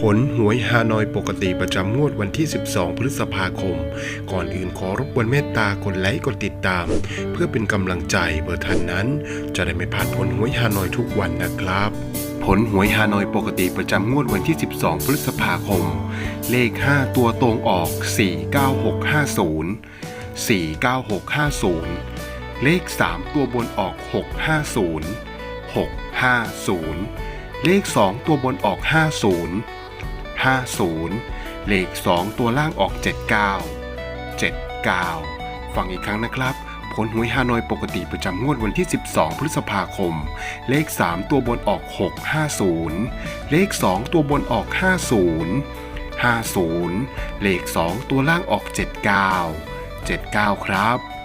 ผลหวยฮานอยปกติประจำงวดวันที่ 12 พฤษภาคม ก่อนอื่นขอรบกวนเมตตากดไลค์กดติดตาม เพื่อเป็นกำลังใจเบอร์ท่านนั้น จะได้ไม่พลาดผลหวยฮานอยทุกวันนะครับ ผลหวยฮานอยปกติประจำงวดวันที่ 12 พฤษภาคม เลข 5 ตัวตรงออก 49650 49650 เลข 3 ตัวบนออก 650 650 เลข 2 ตัวบนออก 50 50 เลข 2 ตัวล่างออก 79 79 ฟังอีกครั้งนะครับ ผลหวยฮานอยปกติประจำงวดวันที่ 12 พฤษภาคม เลข 3 ตัวบนออก 650 เลข 2 ตัวบนออก 50 50 เลข 2 ตัวล่างออก 79 79 ครับ